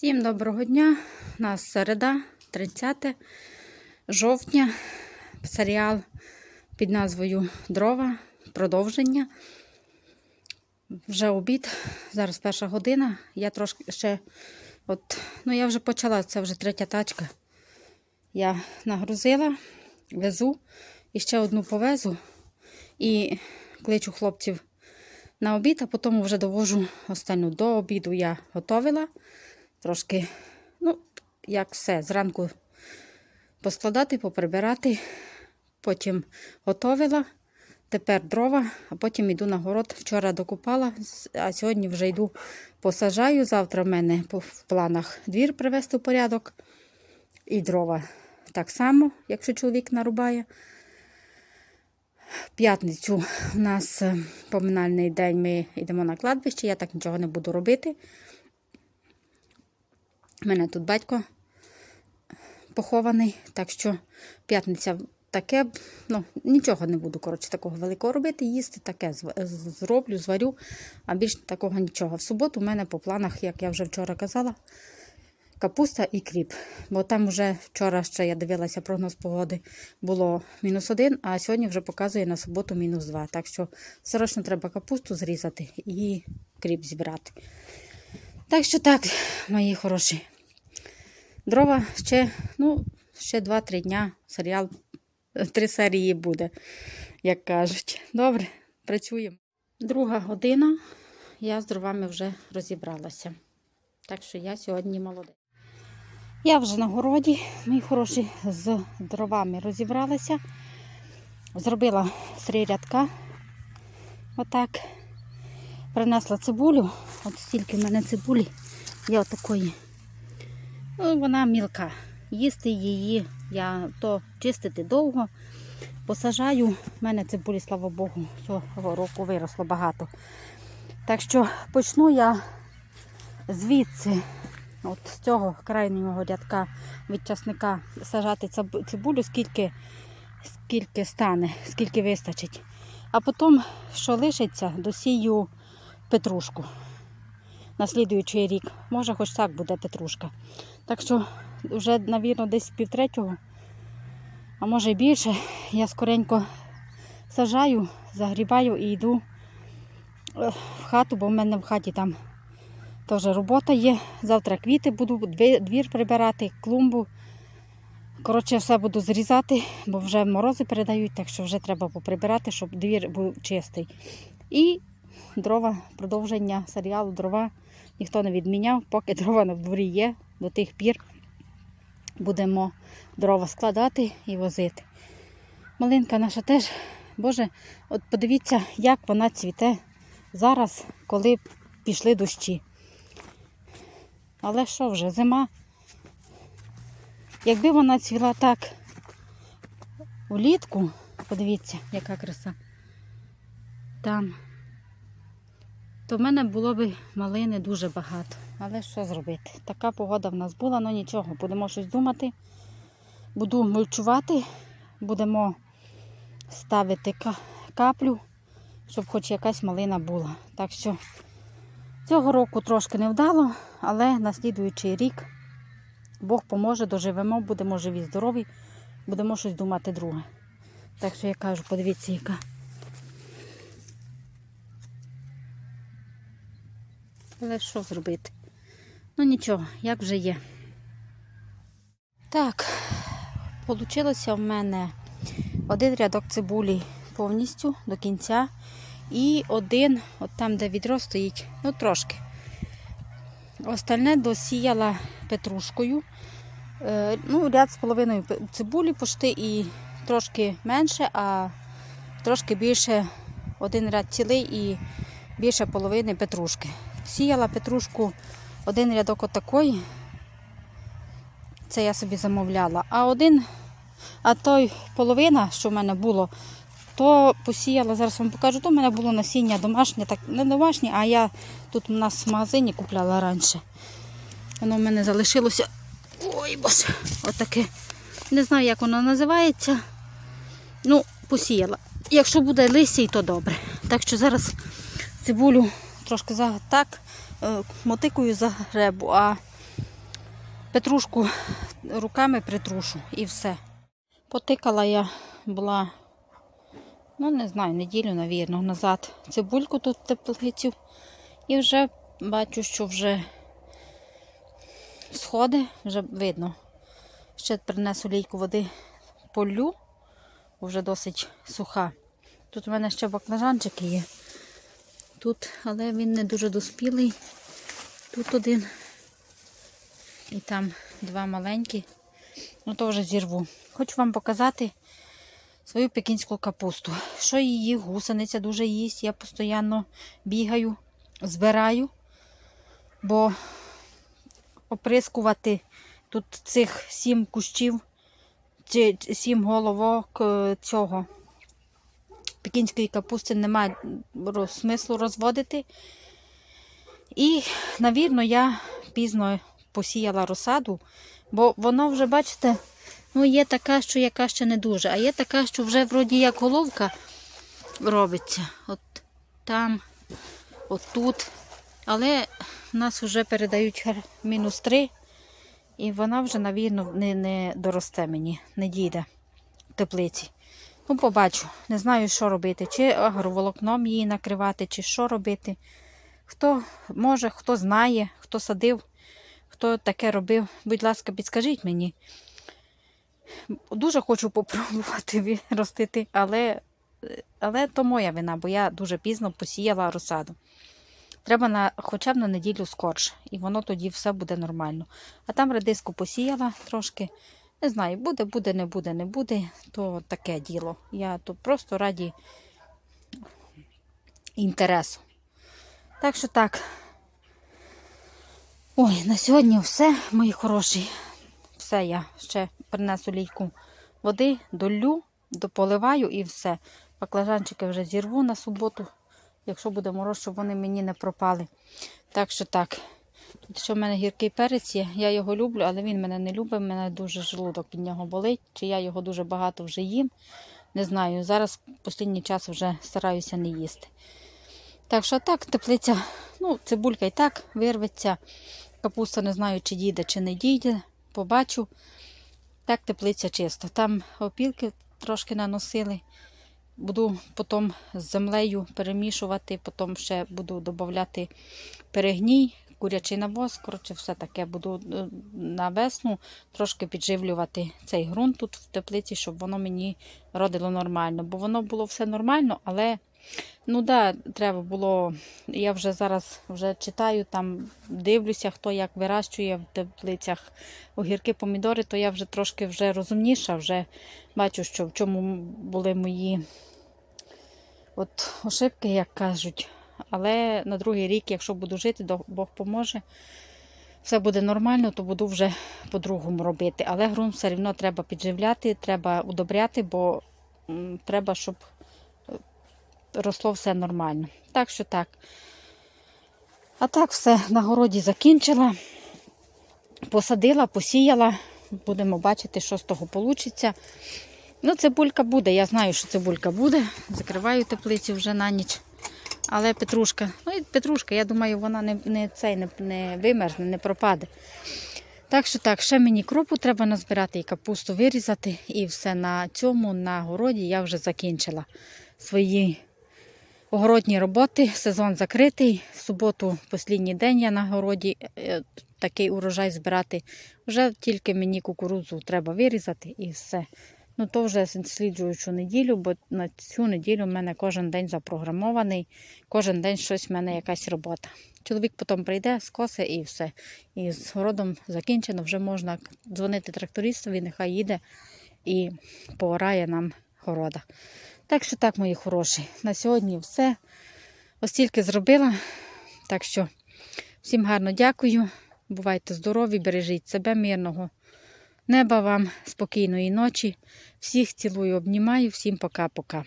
Всім доброго дня. У нас середа, 30 жовтня. Серіал під назвою Дрова. Продовження. Вже обід. Зараз перша година. Я трошки ще, от, ну я вже почала, це вже третя тачка. Я нагрузила, везу і ще одну повезу. І кличу хлопців на обід, а потім вже довожу останню до обіду. Я готовила. Трошки, ну, як все, зранку поскладати, поприбирати, потім готовила. Тепер дрова, а потім йду на город. Вчора докупала, а сьогодні вже йду посажаю. Завтра в мене в планах двір привести в порядок. І дрова так само, якщо чоловік нарубає. В п'ятницю у нас е, поминальний день, ми йдемо на кладбище, я так нічого не буду робити. У мене тут батько похований, так що п'ятниця таке, ну, нічого не буду, коротше, такого великого робити, їсти таке зроблю, зварю, а більш такого нічого. В суботу у мене по планах, як я вже вчора казала, капуста і кріп. Бо там вже вчора ще я дивилася прогноз погоди, було мінус один, а сьогодні вже показує на суботу мінус два. Так що срочно треба капусту зрізати і кріп зібрати. Так що так, мої хороші. Дрова ще, ну, ще 2-3 дня. Серіал три серії буде, як кажуть. Добре, працюємо. Друга година. Я з дровами вже розібралася. Так що я сьогодні молодець. Я вже на городі, мої хороші, з дровами розібралася. Зробила три рядка. Отак. Принесла цибулю. От стільки в мене цибулі. Я отакої. Ну, вона мілка. Їсти її, я то чистити довго. Посажаю. У мене цибулі, слава Богу, цього року виросло багато. Так що почну я звідси, от з цього крайнього рядка від часника сажати цибулю, скільки, скільки стане, скільки вистачить. А потім, що лишиться, досію петрушку на слідуючий рік. Може, хоч так буде петрушка. Так що вже, навірно, десь півтретього, а може й більше, я скоренько сажаю, загрібаю і йду е, в хату, бо в мене в хаті там теж робота є. Завтра квіти буду, двір прибирати, клумбу. Коротше, все буду зрізати, бо вже морози передають, так що вже треба поприбирати, щоб двір був чистий. І дрова, продовження серіалу дрова ніхто не відміняв, поки дрова на дворі є, до тих пір будемо дрова складати і возити. Малинка наша теж, Боже, от подивіться, як вона цвіте зараз, коли пішли дощі. Але що вже, зима? Якби вона цвіла так влітку, подивіться, яка краса. Там то в мене було б малини дуже багато. Але що зробити? Така погода в нас була, але нічого, будемо щось думати. Буду мульчувати, будемо ставити каплю, щоб хоч якась малина була. Так що цього року трошки не вдало, але на слідуючий рік Бог поможе, доживемо, будемо живі, здорові, будемо щось думати друге. Так що я кажу, подивіться, яка. Але що зробити? Ну нічого, як вже є. Так, вийшло в мене один рядок цибулі повністю до кінця. І один, от там, де відро стоїть, ну трошки. Остальне досіяла петрушкою. Е, ну, ряд з половиною цибулі пошти і трошки менше, а трошки більше один ряд цілий і більше половини петрушки. Сіяла петрушку один рядок отакої. Це я собі замовляла. А один, а той половина, що в мене було, то посіяла, зараз вам покажу, то в мене було насіння домашнє, так не домашнє, а я тут у нас в магазині купляла раніше. Воно в мене залишилося. Ой, боже, отаке. Не знаю, як воно називається. Ну, посіяла. Якщо буде листя, то добре. Так що зараз цибулю трошки за так е, мотикую за гребу, а Петрушку руками притрушу і все. Потикала я була, ну не знаю, неділю, навірно, назад цибульку тут теплицю. І вже бачу, що вже сходи, вже видно. Ще принесу лійку води полю, вже досить суха. Тут у мене ще баклажанчики є. Тут, але він не дуже доспілий. Тут один. І там два маленькі. Ну, то вже зірву. Хочу вам показати свою пекінську капусту. Що її гусениця дуже їсть. Я постійно бігаю, збираю, бо оприскувати тут цих сім кущів, чи сім головок е, цього пекінської капусти немає смислу розводити. І, навірно, я пізно посіяла розсаду, бо воно вже, бачите, ну, є така, що яка ще не дуже, а є така, що вже вроді як головка робиться. От там, от тут. Але нас вже передають мінус 3, і вона вже, навірно, не, не доросте мені, не дійде в теплиці. Ну, побачу. Не знаю, що робити. Чи агроволокном її накривати, чи що робити. Хто може, хто знає, хто садив, хто таке робив, будь ласка, підскажіть мені. Дуже хочу попробувати виростити, але, але то моя вина, бо я дуже пізно посіяла розсаду. Треба на, хоча б на неділю скорше, і воно тоді все буде нормально. А там редиску посіяла трошки. Не знаю, буде, буде, не буде, не буде, то таке діло. Я тут просто раді інтересу. Так що так. Ой, на сьогодні все, мої хороші. Все, я ще принесу лійку води, долю, дополиваю і все. Баклажанчики вже зірву на суботу, якщо буде мороз, щоб вони мені не пропали. Так що так. Ще в мене гіркий перець є. Я його люблю, але він мене не любить. Мене дуже желудок від нього болить. Чи я його дуже багато вже їм. Не знаю. Зараз останній час вже стараюся не їсти. Так що так, теплиця, ну, цибулька і так вирветься. Капуста не знаю, чи дійде, чи не дійде. Побачу. Так, теплиця чиста. Там опілки трошки наносили. Буду потім з землею перемішувати, потім ще буду додати перегній, курячий навоз. Коротше, все таке буду е, на весну трошки підживлювати цей ґрунт тут в теплиці, щоб воно мені родило нормально. Бо воно було все нормально, але ну да, треба було. Я вже зараз вже читаю, там дивлюся, хто як вирощує в теплицях огірки, помідори, то я вже трошки вже розумніша, вже бачу, що в чому були мої от ошибки, як кажуть. Але на другий рік, якщо буду жити, Бог поможе. Все буде нормально, то буду вже по-другому робити. Але ґрунт все одно треба підживляти, треба удобряти, бо треба, щоб е, росло все нормально. Так що так. А так все на городі закінчила. Посадила, посіяла. Будемо бачити, що з того вийде. Ну, цибулька буде, я знаю, що цибулька буде. Закриваю теплицю вже на ніч. Але петрушка, ну і петрушка, я думаю, вона не, не, цей, не, не вимерзне, не пропаде. Так що так, ще мені кропу треба назбирати і капусту вирізати. І все на цьому, на городі я вже закінчила свої огородні роботи. Сезон закритий. В суботу, останній день я на городі е, такий урожай збирати. Вже тільки мені кукурудзу треба вирізати і все. Ну, то вже сліджуючу неділю, бо на цю неділю в мене кожен день запрограмований, кожен день щось в мене якась робота. Чоловік потім прийде, скосе і все. І з городом закінчено, вже можна дзвонити трактористові, нехай їде і поорає нам города. Так що так, мої хороші, на сьогодні все. Ось тільки зробила. Так що всім гарно дякую. Бувайте здорові, бережіть себе мирного. Неба вам спокійної ночі. Всіх цілую, обнімаю, всім пока-пока.